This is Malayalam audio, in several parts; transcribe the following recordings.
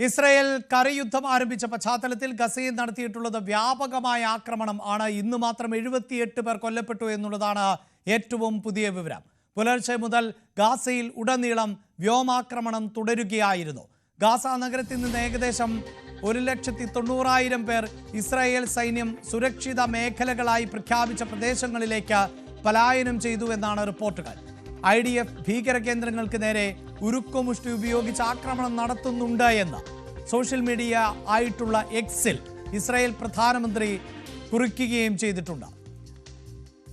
ഇസ്രയേൽ കരയുദ്ധം ആരംഭിച്ച പശ്ചാത്തലത്തിൽ ഗസയിൽ നടത്തിയിട്ടുള്ളത് വ്യാപകമായ ആക്രമണം ആണ്. ഇന്ന് മാത്രം എഴുപത്തിയെട്ട് പേർ കൊല്ലപ്പെട്ടു എന്നുള്ളതാണ് ഏറ്റവും പുതിയ വിവരം. പുലർച്ചെ മുതൽ ഗാസയിൽ ഉടനീളം വ്യോമാക്രമണം തുടരുകയായിരുന്നു. ഗാസ നഗരത്തിൽ നിന്ന് ഏകദേശം ഒരു ലക്ഷത്തി തൊണ്ണൂറായിരം പേർ ഇസ്രായേൽ സൈന്യം സുരക്ഷിത മേഖലകളായി പ്രഖ്യാപിച്ച പ്രദേശങ്ങളിലേക്ക് പലായനം ചെയ്തു എന്നാണ് റിപ്പോർട്ടുകൾ. ഐ ഡി എഫ് ഭീകര കേന്ദ്രങ്ങൾക്ക് നേരെ ഉരുക്കുമുഷ്ടി ഉപയോഗിച്ച് ആക്രമണം നടത്തുന്നുണ്ട് എന്ന് സോഷ്യൽ മീഡിയ ആയിട്ടുള്ള എക്സിൽ ഇസ്രായേൽ പ്രധാനമന്ത്രി കുറിക്കുകയും ചെയ്തിട്ടുണ്ട്.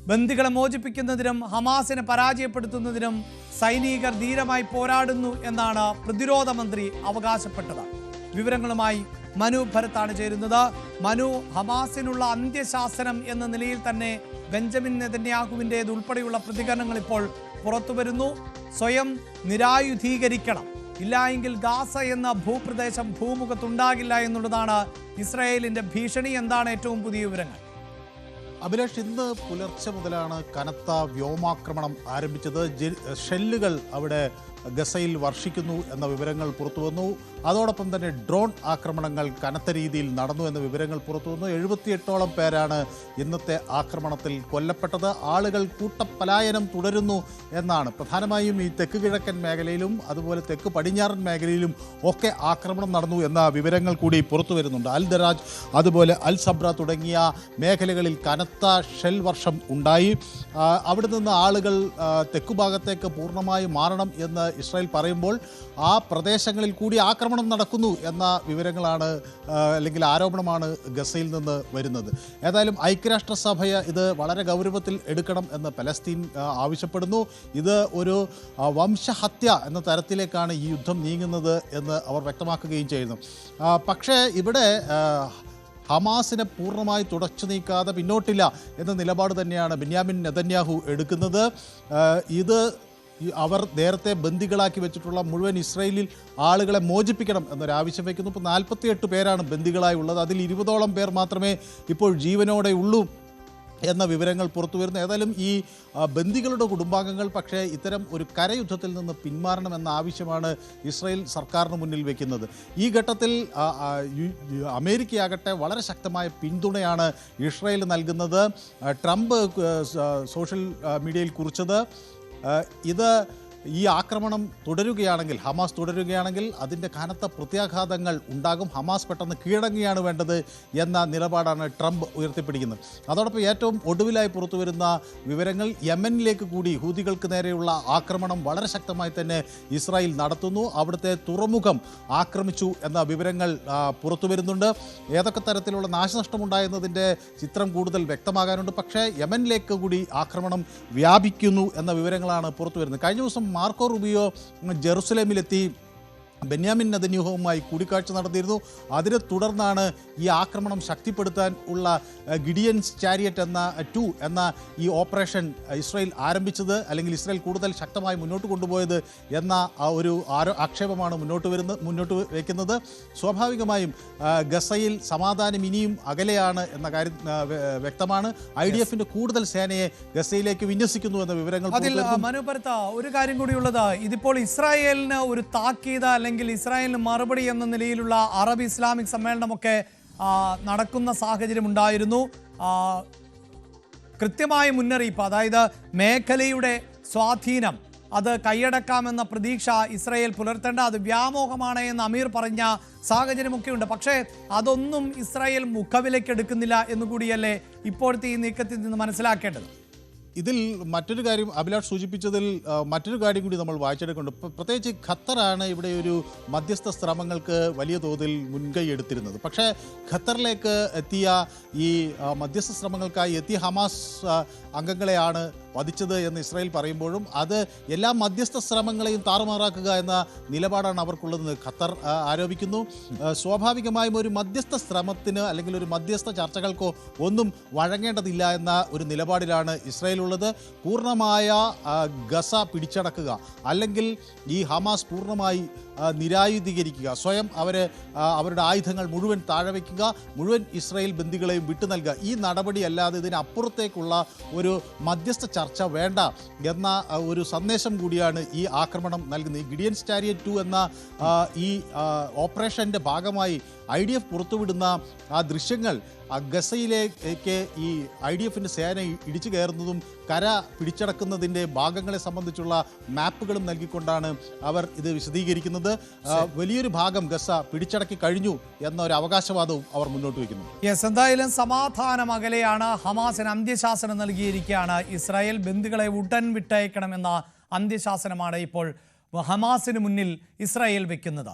ബന്ദികളെ മോചിപ്പിക്കുന്നതിനും ഹമാസിനെ പരാജയപ്പെടുത്തുന്നതിനും സൈനികർ ധീരമായി പോരാടുന്നു എന്നാണ് പ്രതിരോധ മന്ത്രി അവകാശപ്പെട്ടത്. വിവരങ്ങളുമായി മനു ഭരത്താണ് ചേരുന്നത്. മനു ഹമാസിനുള്ള അന്ത്യശാസനം എന്ന നിലയിൽ തന്നെ ബെഞ്ചമിൻ നെതന്യാഹുവിന്റേത് ഉൾപ്പെടെയുള്ള പ്രതികരണങ്ങൾ ഇപ്പോൾ പുറത്തു വരുന്നു. സ്വയം നിരായുധീകരിക്കണം. ഇല്ലായെങ്കിൽ ഗാസ എന്ന ഭൂപ്രദേശം ഭൂമുഖത്തുണ്ടാകില്ല എന്നുള്ളതാണ് ഇസ്രായേലിന്റെ ഭീഷണി. എന്താണ് ഏറ്റവും പുതിയ വിവരങ്ങൾ? അഭിലാഷ് ഇന്ന് പുലർച്ചെ മുതലാണ് കനത്ത വ്യോമാക്രമണം ആരംഭിച്ചത്. ഷെല്ലുകൾ അവിടെ ഗസയിൽ വർഷിക്കുന്നു എന്ന വിവരങ്ങൾ പുറത്തുവന്നു അതോടൊപ്പം തന്നെ ഡ്രോൺ ആക്രമണങ്ങൾ കനത്ത രീതിയിൽ നടന്നു എന്ന വിവരങ്ങൾ പുറത്തുവന്നു എഴുപത്തിയെട്ടോളം പേരാണ് ഇന്നത്തെ ആക്രമണത്തിൽ കൊല്ലപ്പെട്ടത്. ആളുകൾ കൂട്ടപ്പലായനം തുടരുന്നു എന്നാണ്. പ്രധാനമായും ഈ തെക്ക് കിഴക്കൻ മേഖലയിലും അതുപോലെ തെക്ക് പടിഞ്ഞാറൻ മേഖലയിലും ഒക്കെ ആക്രമണം നടന്നു എന്ന വിവരങ്ങൾ കൂടി പുറത്തു വരുന്നുണ്ട്. അൽ ദരാജ് അതുപോലെ അൽ സബ്ര തുടങ്ങിയ മേഖലകളിൽ കനത്ത ഷെൽ വർഷം ഉണ്ടായി. അവിടെ നിന്ന് ആളുകൾ തെക്കുഭാഗത്തേക്ക് പൂർണമായും മാറണം എന്ന് ഇസ്രായേൽ പറയുമ്പോൾ ആ പ്രദേശങ്ങളിൽ കൂടി ആക്രമണം നടക്കുന്നു എന്ന വിവരങ്ങളാണ് അല്ലെങ്കിൽ ആരോപണമാണ് ഗസയിൽ നിന്ന് വരുന്നത്. ഏതായാലും ഐക്യരാഷ്ട്രസഭയെ ഇത് വളരെ ഗൗരവത്തിൽ എടുക്കണം എന്ന് പലസ്തീൻ ആവശ്യപ്പെടുന്നു. ഇത് ഒരു വംശഹത്യ എന്ന തരത്തിലേക്കാണ് ഈ യുദ്ധം നീങ്ങുന്നത് എന്ന് അവർ വ്യക്തമാക്കുകയും ചെയ്യുന്നു. പക്ഷേ ഇവിടെ ഹമാസിനെ പൂർണമായി തുടച്ചു നീക്കാതെ പിന്നോട്ടില്ല എന്ന നിലപാട് തന്നെയാണ് ബെന്യാമിൻ നെതന്യാഹു എടുക്കുന്നത്. ഇത് ഈ അവർ നേരത്തെ ബന്ദികളാക്കി വെച്ചിട്ടുള്ള മുഴുവൻ ഇസ്രയേലിൽ ആളുകളെ മോചിപ്പിക്കണം എന്നൊരാവശ്യം വയ്ക്കുന്നു ഇപ്പോൾ നാൽപ്പത്തിയെട്ട് പേരാണ് ബന്ദികളായി ഉള്ളത്. അതിൽ ഇരുപതോളം പേർ മാത്രമേ ഇപ്പോൾ ജീവനോടെ ഉള്ളൂ എന്ന വിവരങ്ങൾ പുറത്തു വരുന്നു. ഏതായാലും ഈ ബന്ദികളുടെ കുടുംബാംഗങ്ങൾ പക്ഷേ ഇത്തരം ഒരു കരയുദ്ധത്തിൽ നിന്ന് പിന്മാറണമെന്ന ആവശ്യമാണ് ഇസ്രായേൽ സർക്കാരിന് മുന്നിൽ വെക്കുന്നത്. ഈ ഘട്ടത്തിൽ അമേരിക്കയാകട്ടെ വളരെ ശക്തമായ പിന്തുണയാണ് ഇസ്രായേൽ നൽകുന്നത്. ട്രംപ് സോഷ്യൽ മീഡിയയിൽ കുറിച്ചത്. ആ, ഇത് ഈ ആക്രമണം തുടരുകയാണെങ്കിൽ ഹമാസ് തുടരുകയാണെങ്കിൽ അതിന്റെ കനത്ത പ്രത്യാഘാതങ്ങൾ ഉണ്ടാകും. ഹമാസ് പെട്ടെന്ന് കീഴടങ്ങുകയാണ് വേണ്ടത് എന്ന നിലപാടാണ് ട്രംപ് ഉയർത്തിപ്പിടിക്കുന്നത്. അതോടൊപ്പം ഏറ്റവും ഒടുവിലായി പുറത്തു വരുന്ന വിവരങ്ങൾ യമനിലേക്ക് കൂടി. ഹൂതികൾക്ക് നേരെയുള്ള ആക്രമണം വളരെ ശക്തമായി തന്നെ ഇസ്രായേൽ നടത്തുന്നു. അവിടുത്തെ തുറമുഖം ആക്രമിച്ചു എന്ന വിവരങ്ങൾ പുറത്തു വരുന്നുണ്ട്. ഏതൊക്കെ തരത്തിലുള്ള നാശനഷ്ടമുണ്ടായെന്നതിന്റെ ചിത്രം കൂടുതൽ വ്യക്തമാകാനുണ്ട്. പക്ഷേ യമനിലേക്ക് കൂടി ആക്രമണം വ്യാപിക്കുന്നു എന്ന വിവരങ്ങളാണ് പുറത്തു വരുന്നത്. കഴിഞ്ഞ ദിവസം മാർക്കോ റുബിയോ ജെറുസലേമിലെത്തി. ബെന്യാമിൻ നദന്യൂഹവുമായി കൂടിക്കാഴ്ച നടത്തിയിരുന്നു. അതിനെ തുടർന്നാണ് ഈ ആക്രമണം ശക്തിപ്പെടുത്താൻ ഉള്ള ഗിഡിയൻസ് ചാരിയറ്റ് എന്ന ടു എന്ന ഈ ഓപ്പറേഷൻ ഇസ്രയേൽ ആരംഭിച്ചത് അല്ലെങ്കിൽ ഇസ്രായേൽ കൂടുതൽ ശക്തമായി മുന്നോട്ട് കൊണ്ടുപോയത് എന്ന ഒരു ആരോ ആക്ഷേപമാണ് മുന്നോട്ട് വരുന്നത് മുന്നോട്ട് വയ്ക്കുന്നത് സ്വാഭാവികമായും ഗസയിൽ സമാധാനം ഇനിയും അകലെയാണ് എന്ന കാര്യം വ്യക്തമാണ്. ഐ ഡി എഫിന്റെ കൂടുതൽ സേനയെ ഗസയിലേക്ക് വിന്യസിക്കുന്നു എന്ന വിവരങ്ങൾ അതിൽ മനോപരത്ത ഒരു കാര്യം കൂടിയുള്ളത് ഇതിപ്പോൾ ഇസ്രായേലിന് ഒരു താക്കീത അല്ലെങ്കിൽ ഇസ്രായേലിന് മറുപടി എന്ന നിലയിലുള്ള അറബ് ഇസ്ലാമിക് സമ്മേളനമൊക്കെ നടക്കുന്ന സാഹചര്യം ഉണ്ടായിരുന്നു. കൃത്യമായ മുന്നറിയിപ്പ് അതായത് മേഖലയുടെ സ്വാധീനം അത് കൈയടക്കാമെന്ന പ്രതീക്ഷ ഇസ്രായേൽ പുലർത്തേണ്ട അത് വ്യാമോഹമാണ് എന്ന് അമീർ പറഞ്ഞ സാഹചര്യമൊക്കെ ഉണ്ട്. പക്ഷേ അതൊന്നും ഇസ്രായേൽ മുഖവിലക്കെടുക്കുന്നില്ല എന്നുകൂടിയല്ലേ ഇപ്പോഴത്തെ ഈ നീക്കത്തിൽ നിന്ന് മനസ്സിലാക്കേണ്ടത്. ഇതിൽ മറ്റൊരു കാര്യം അഭിലാഷ് സൂചിപ്പിച്ചതിൽ മറ്റൊരു കാര്യം കൂടി നമ്മൾ വായിച്ചെടുക്കുന്നുണ്ട്. പ്രത്യേകിച്ച് ഖത്തറാണ് ഇവിടെ ഒരു മധ്യസ്ഥ ശ്രമങ്ങൾക്ക് വലിയ തോതിൽ മുൻകൈ എടുത്തിരുന്നത്. പക്ഷേ ഖത്തറിലേക്ക് എത്തിയ ഈ മധ്യസ്ഥ ശ്രമങ്ങൾക്കായി എത്തിയ ഹമാസ് അംഗങ്ങളെയാണ് വധിച്ചത് എന്ന് ഇസ്രായേൽ പറയുമ്പോഴും അത് എല്ലാ മധ്യസ്ഥ ശ്രമങ്ങളെയും താറുമാറാക്കുക എന്ന നിലപാടാണ് അവർക്കുള്ളതെന്ന് ഖത്തർ ആരോപിക്കുന്നു. സ്വാഭാവികമായും ഒരു മധ്യസ്ഥ ശ്രമത്തിന് അല്ലെങ്കിൽ ഒരു മധ്യസ്ഥ ചർച്ചകൾക്കോ ഒന്നും വഴങ്ങേണ്ടതില്ല എന്ന ഒരു നിലപാടിലാണ് ഇസ്രായേൽ ഉള്ളത് പൂർണമായ ഗസ പിടിച്ചടക്കുക അല്ലെങ്കിൽ ഈ ഹമാസ് പൂർണമായി നിരായുധീകരിക്കുക. സ്വയം അവരെ അവരുടെ ആയുധങ്ങൾ മുഴുവൻ താഴെ വയ്ക്കുക മുഴുവൻ ഇസ്രായേൽ ബന്ദികളെയും വിട്ടു നൽകുക. ഈ നടപടി അല്ലാതെ ഇതിനപ്പുറത്തേക്കുള്ള ഒരു മധ്യസ്ഥ ചർച്ച വേണ്ട എന്ന ഒരു സന്ദേശം കൂടിയാണ് ഈ ആക്രമണം നൽകുന്നത്. ഈ ഗിഡിയൻ സ്റ്റാരിയറ്റ് ടു എന്ന ഈ ഓപ്പറേഷന്റെ ഭാഗമായി ഐ ഡി എഫ് പുറത്തുവിടുന്ന ആ ദൃശ്യങ്ങൾ ഗസയിലേക്ക് ഈ ഐ ഡി എഫിന്റെ സേന ഇടിച്ചു കയറുന്നതും കര പിടിച്ചടക്കുന്നതിന്റെ ഭാഗങ്ങളെ സംബന്ധിച്ചുള്ള മാപ്പുകളും നൽകിക്കൊണ്ടാണ് അവർ ഇത് വിശദീകരിക്കുന്നത്. വലിയൊരു ഭാഗം ഗസ പിടിച്ചടക്കി കഴിഞ്ഞു എന്ന ഒരു അവകാശവാദവും അവർ മുന്നോട്ട് വയ്ക്കുന്നു. യെസ് എന്തായാലും സമാധാനം അകലെയാണ് ഹമാസിന് അന്ത്യശാസനം നൽകിയിരിക്കുകയാണ്. ഇസ്രായേൽ ബന്ധുക്കളെ ഉടൻ വിട്ടയക്കണമെന്ന അന്ത്യശാസനമാണ് ഇപ്പോൾ ഹമാസിന് മുന്നിൽ ഇസ്രായേൽ വെക്കുന്നത്